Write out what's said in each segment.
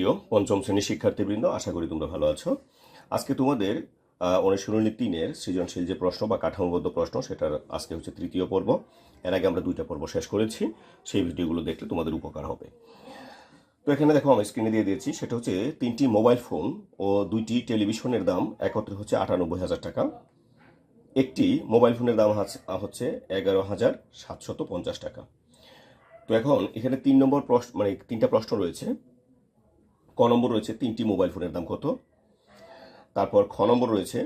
সুপ্রিয় পঞ্চম শ্রেণির শিক্ষার্থীবৃন্দ, আশা করি তোমরা ভালো আছো। আজকে তোমাদের অনুশীলনী তিনের সৃজনশীল যে প্রশ্ন বা কাঠামোবদ্ধ প্রশ্ন, সেটার আজকে হচ্ছে তৃতীয় পর্ব। এর আগে আমরা দুইটা পর্ব শেষ করেছি, সেই ভিডিওগুলো দেখলে তোমাদের উপকার হবে। তো এখানে দেখো, আমি স্ক্রিনে দিয়ে দিয়েছি, সেটা হচ্ছে তিনটি মোবাইল ফোন ও দুইটি টেলিভিশনের দাম একত্রে হচ্ছে আটানব্বই হাজার টাকা। একটি মোবাইল ফোনের দাম হাচ- হচ্ছে এগারো হাজার সাতশত পঞ্চাশ টাকা। তো এখন এখানে তিন নম্বর প্রশ্ন মানে তিনটা প্রশ্ন রয়েছে। ক নম্বর রয়েছে তিনটি মোবাইল ফোনের দাম কত? তারপর খ নম্বর রয়েছে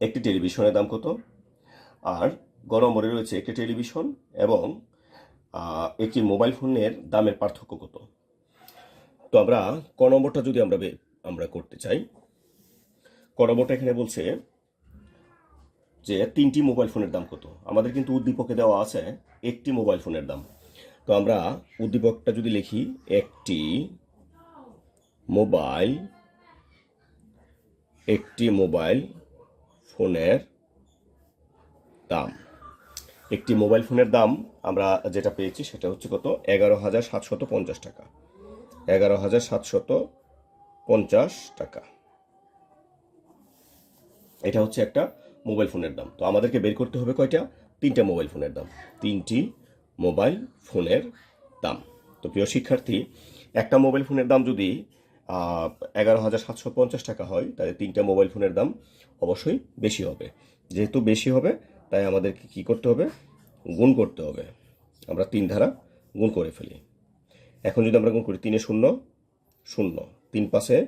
একটি টেলিভিশনের দাম কত? আর গ নম্বরে রয়েছে একটি টেলিভিশন এবং একটি মোবাইল ফোনের দামের পার্থক্য কত? তো আমরা ক নম্বরটা যদি আমরা আমরা করতে চাই, ক নম্বরটা এখানে বলছে যে তিনটি মোবাইল ফোনের দাম কত? আমাদের কিন্তু উদ্দীপকে দেওয়া আছে একটি মোবাইল ফোনের দাম। তো আমরা উদ্দীপকটা যদি লিখি, একটি মোবাইল, একটি মোবাইল ফোনের দাম। একটি মোবাইল ফোনের দাম আমরা যেটা পেয়েছি সেটা হচ্ছে কত? এগারো হাজার সাতশত পঞ্চাশ টাকা। এগারো হাজার সাতশত পঞ্চাশ টাকা। এটা হচ্ছে একটা মোবাইল ফোনের দাম। তো আমাদেরকে বের করতে হবে কয়টা? তিনটা মোবাইল ফোনের দাম। তিনটি মোবাইল ফোনের দাম। তো প্রিয় শিক্ষার্থী, একটা মোবাইল ফোনের দাম যদি এগারো হাজার সাতশো পঞ্চাশ টাকা হয় তাহলে তিনটা মোবাইল ফোনের দাম অবশ্যই বেশি হবে। যেহেতু বেশি হবে, তাই আমাদেরকে কি করতে হবে? গুণ করতে হবে। আমরা তিন ধারা গুণ করে ফেলি। এখন যদি আমরা গুণ করি তিনে শূন্য শূন্য। তিন পাশে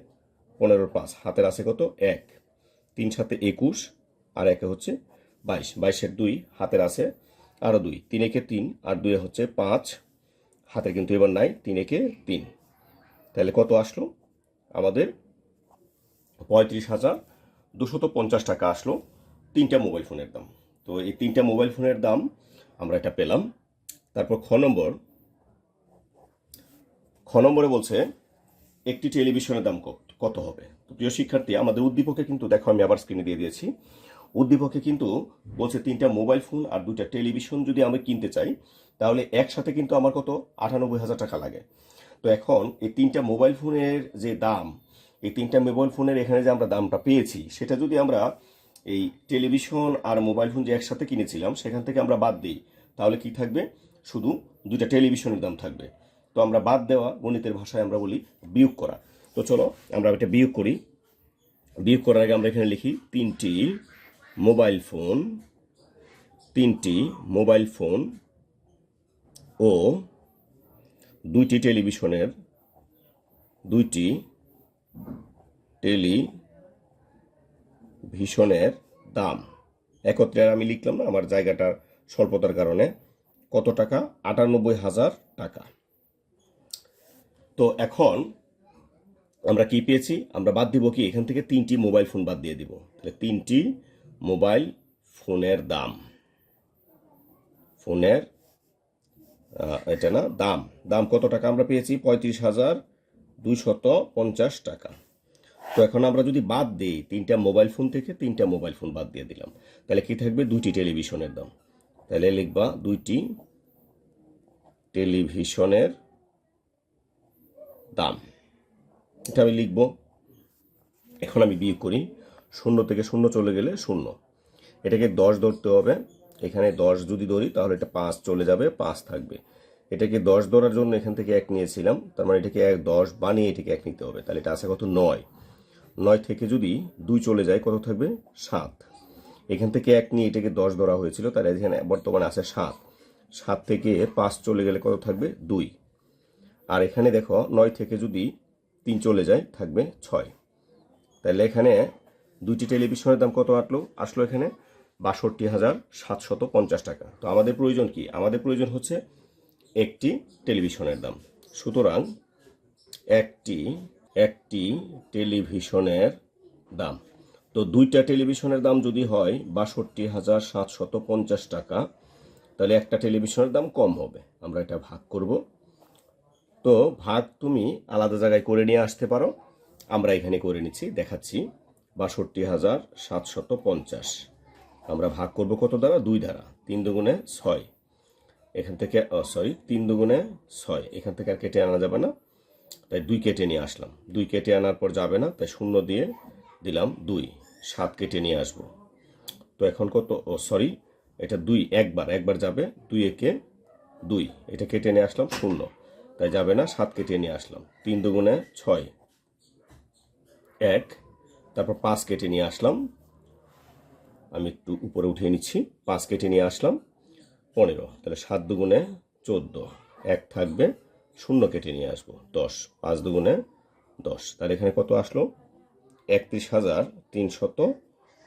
পনেরোর পাঁচ। হাতের আছে কত? এক। তিন সাথে একুশ, আর একে হচ্ছে বাইশ। বাইশের দুই, হাতের আছে আরও দুই। তিন একে তিন, আর দুয়ে হচ্ছে পাঁচ। হাতের কিন্তু এবার নাই, তিন একে তিন। তাহলে কত আসলো? আমাদের পঁয়ত্রিশ হাজার দুশত পঞ্চাশ টাকা আসলো তিনটা মোবাইল ফোনের দাম। তো এই তিনটা মোবাইল ফোনের দাম আমরা এটা পেলাম। তারপর খ নম্বর, খ নম্বরে বলছে, একটি টেলিভিশনের দাম কত- হবে? তো প্রিয় শিক্ষার্থী, আমাদের উদ্দীপকে কিন্তু দেখো, আমি আবার স্ক্রিনে দিয়ে দিয়েছি। উদ্দীপকে কিন্তু বলছে, তিনটা মোবাইল ফোন আর দুইটা টেলিভিশন যদি আমি কিনতে চাই, তাহলে একসাথে কিন্তু আমার কত? আটানব্বই হাজার টাকা লাগে। তো এখন এই তিনটা মোবাইল ফোনের যে দাম, এই তিনটা মোবাইল ফোনের এখানে যে আমরা দামটা পেয়েছি, সেটা যদি আমরা এই টেলিভিশন আর মোবাইল ফোন যে একসাথে কিনেছিলাম, সেখান থেকে আমরা বাদ দিই, তাহলে কি থাকবে? শুধু দুইটা টেলিভিশনের দাম থাকবে। তো আমরা বাদ দেওয়া, গণিতের ভাষায় আমরা বলি বিয়োগ করা। তো চলো, আমরা এটা বিয়োগ করি। বিয়োগ করার আগে আমরা এখানে লিখি, তিনটি মোবাইল ফোন তিনটি মোবাইল ফোন ও দুইটি টেলিভিশনের দুইটি টেলিভিশনের দাম। একত্রে আমি লিখলাম না, আমার জায়গাটার স্বল্পতার কারণে। কত টাকা? আটানব্বই হাজার টাকা। তো এখন আমরা কি পেয়েছি? আমরা বাদ দিব কি? এখান থেকে তিনটি মোবাইল ফোন বাদ দিয়ে দিব। তাহলে তিনটি মোবাইল ফোনের দাম। ফোনের এটা না, দাম। দাম কত টাকা আমরা পেয়েছি? পঁয়ত্রিশ হাজার দুইশত পঞ্চাশ টাকা। তো এখন আমরা যদি বাদ দিই, তিনটা মোবাইল ফোন থেকে তিনটা মোবাইল ফোন বাদ দিয়ে দিলাম, তাহলে কি থাকবে? দুইটি টেলিভিশনের দাম। তাহলে লিখবা দুইটি টেলিভিশনের দাম। এটা আমি লিখব। এখন আমি বিয়োগ করি। শূন্য থেকে শূন্য চলে গেলে শূন্য। এটাকে দশ ধরতে হবে। এখানে দশ যদি ধরি, তাহলে এটা পাঁচ চলে যাবে, পাঁচ থাকবে। এটাকে দশ ধরার জন্য এখান থেকে এক নিয়েছিলাম, তার মানে এটাকে এক দশ বানিয়ে এটাকে এক নিতে হবে। তাহলে এটা আছে কত? নয়। নয় থেকে যদি দুই চলে যায়, কত থাকবে? সাত। এখান থেকে এক নিয়ে এটাকে দশ ধরা হয়েছিল তাহলে এখানে বর্তমানে আছে সাত। সাত থেকে পাঁচ চলে গেলে কত থাকবে? দুই। আর এখানে দেখো, নয় থেকে যদি তিন চলে যায়, থাকবে ছয়। তাহলে এখানে দুইটি টেলিভিশনের দাম কত আসলো? আসলো এখানে বাষট্টি হাজার সাতশত পঞ্চাশ টাকা। তো আমাদের প্রয়োজন কি? আমাদের প্রয়োজন হচ্ছে একটি টেলিভিশনের দাম। সুতরাং একটি একটি টেলিভিশনের দাম। তো দুইটা টেলিভিশনের দাম যদি হয় বাষট্টি হাজার সাতশত পঞ্চাশ টাকা, তাহলে একটা টেলিভিশনের দাম কম হবে। আমরা এটা ভাগ করব। তো ভাগ তুমি আলাদা জায়গায় করে নিয়ে আসতে পারো। আমরা এখানে করে নিচ্ছি, দেখাচ্ছি। বাষট্টি হাজার সাতশত পঞ্চাশ। আমরা ভাগ করব কত দ্বারা? দুই দ্বারা। তিন দুগুণে ছয়। এখান থেকে সরি তিন দুগুণে ছয়। এখান থেকে আর কেটে আনা যাবে না। তাই দুই কেটে নিয়ে আসলাম। দুই কেটে আনার পর যাবে না, তাই শূন্য দিয়ে দিলাম দুই। সাত কেটে নিয়ে আসব। তো এখন কত? ও সরি এটা দুই একবার। একবার যাবে, দুই একে দুই। এটা কেটে নিয়ে আসলাম শূন্য। তাই যাবে না, সাত কেটে নিয়ে আসলাম। তিন দুগুণে ছয়। এক। তারপর পাঁচ কেটে নিয়ে আসলাম। আমি একটু উপরে উঠিয়ে নিচ্ছি। পাঁচ কেটে নিয়ে আসলাম। পনেরো, তাহলে সাত দুগুণে চোদ্দ। এক থাকবে, শূন্য কেটে নিয়ে আসব। দশ, পাঁচ দুগুণে দশ। তাহলে এখানে কত আসলো? একত্রিশ হাজার তিনশত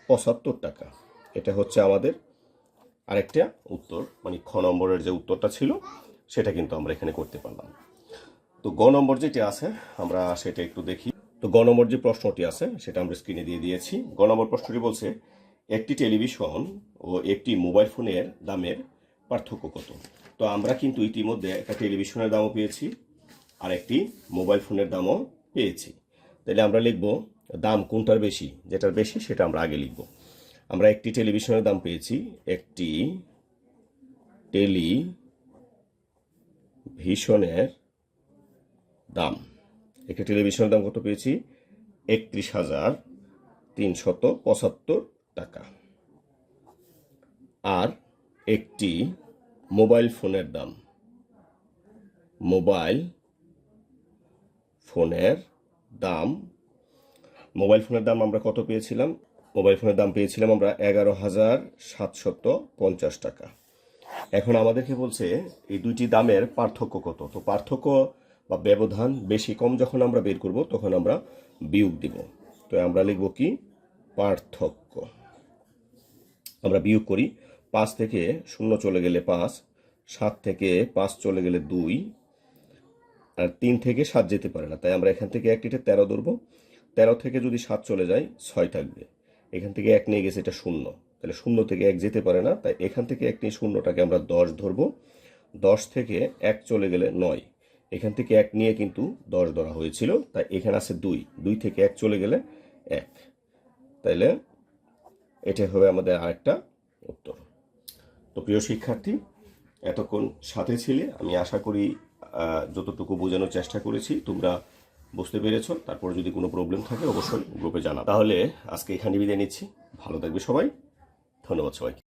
পঁচাত্তর টাকা। এটা হচ্ছে আমাদের আরেকটা উত্তর মানে খ নম্বরের যে উত্তরটা ছিল, সেটা কিন্তু আমরা এখানে করতে পারলাম। তো গ নম্বর যেটা আছে, আমরা সেটা একটু দেখি। তো গ নম্বর যে প্রশ্নটি আছে, সেটা আমরা স্ক্রিনে দিয়ে দিয়েছি। গ নম্বর প্রশ্নটি বলছে একটি টেলিভিশন ও একটি মোবাইল ফোনের দামের পার্থক্য কত? তো আমরা কিন্তু ইতিমধ্যে একটা টেলিভিশনের দামও পেয়েছি আর একটি মোবাইল ফোনের দামও পেয়েছি। তাহলে আমরা লিখব দাম কোনটার বেশি, যেটার বেশি সেটা আমরা আগে লিখব। আমরা একটি টেলিভিশনের দাম পেয়েছি, একটি টেলি ভিশনের দাম। একটি টেলিভিশনের দাম কত পেয়েছি? একত্রিশ হাজার তিনশত পঁচাত্তর টাকা। আর একটি মোবাইল ফোনের দাম। মোবাইল ফোনের দাম। মোবাইল ফোনের দাম আমরা কত পেয়েছিলাম? মোবাইল ফোনের দাম পেয়েছিলাম আমরা এগারো হাজার সাতশত পঞ্চাশ টাকা। এখন আমাদেরকে বলছে এই দুইটি দামের পার্থক্য কত? তো পার্থক্য বা ব্যবধান বেশি কম যখন আমরা বের করব, তখন আমরা বিয়োগ দিব। তো আমরা লিখব কি? পার্থক্য। আমরা বিয়োগ করি, পাঁচ থেকে শূন্য চলে গেলে পাঁচ, সাত থেকে পাঁচ চলে গেলে দুই, আর তিন থেকে সাত যেতে পারে না। তাই আমরা এখান থেকে একটিতে তেরো ধরবো। তেরো থেকে যদি সাত চলে যায়, ছয় থাকবে। এখান থেকে এক নিয়ে গেছে এটা শূন্য। তাহলে শূন্য থেকে এক যেতে পারে না। তাই এখান থেকে এক নিয়ে শূন্যটাকে আমরা দশ ধরবো। দশ থেকে এক চলে গেলে নয়। এখান থেকে এক নিয়ে কিন্তু দশ ধরা হয়েছিল। তাই এখানে আছে দুই। দুই থেকে এক চলে গেলে এক। তাইলে এটা হবে আমাদের আরেকটা উত্তর। তো প্রিয় শিক্ষার্থী, এতক্ষণ সাথে ছিলে, আমি আশা করি যতটুকু বোঝানোর চেষ্টা করেছি, তোমরা বুঝতে পেরেছ। তারপর যদি কোনো প্রবলেম থাকে, অবশ্যই গ্রুপে জানা তাহলে আজকে এখানে বিদায় নিচ্ছি। ভালো থাকবে সবাই। ধন্যবাদ সবাইকে।